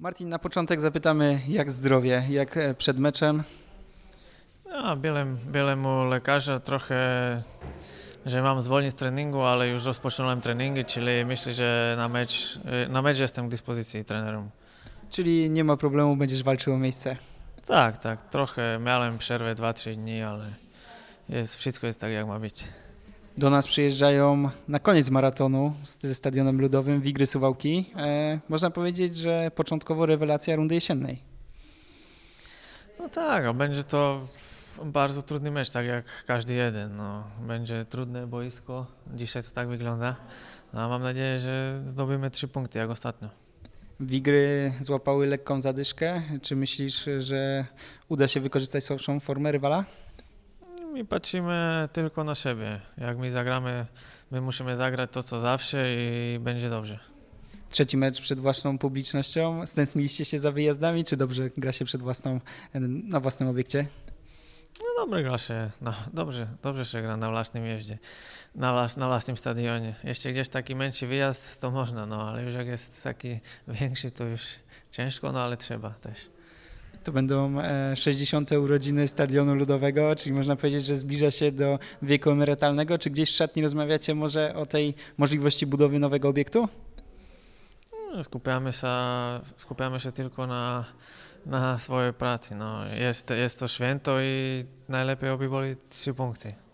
Martin, na początek zapytamy, jak zdrowie, jak e, przed meczem. A, byłem, byłem u lekarza trochę, że mam zwolnić z treningu, ale już rozpocząłem treningi, czyli myślę, że na mecz, y, na mecz jestem w dyspozycji trenerom. Czyli nie ma problemu, będziesz walczył o miejsce. Tak, tak, trochę miałem przerwę 2-3 dni, ale jest, wszystko jest tak jak ma być. Do nas przyjeżdżają na koniec maratonu z Stadionem Ludowym Wigry Suwałki. E, można powiedzieć, że początkowo rewelacja rundy jesiennej. No tak, a będzie to bardzo trudny mecz, tak jak każdy jeden. No, będzie trudne boisko, dzisiaj to tak wygląda. No, mam nadzieję, że zdobimy trzy punkty jak ostatnio. Wigry złapały lekką zadyszkę. Czy myślisz, że uda się wykorzystać słabszą formę rywala? I patrzymy tylko na siebie. Jak my zagramy, my musimy zagrać to co zawsze i będzie dobrze. Trzeci mecz przed własną publicznością. Stęskniliście się za wyjazdami, czy dobrze gra się przed własną, na własnym obiekcie? No dobrze gra się, no, dobrze, dobrze się gra na własnym jeździe, na, na własnym stadionie. Jeśli gdzieś taki męczy wyjazd, to można, no ale już jak jest taki większy, to już ciężko, no ale trzeba też. To będą e, 60. urodziny Stadionu Ludowego, czyli można powiedzieć, że zbliża się do wieku emerytalnego. Czy gdzieś w szatni rozmawiacie może o tej możliwości budowy nowego obiektu? No, Skupiamy się, skupiamy się tylko na, na swojej pracy. No. Jest, jest to święto i najlepiej były trzy punkty.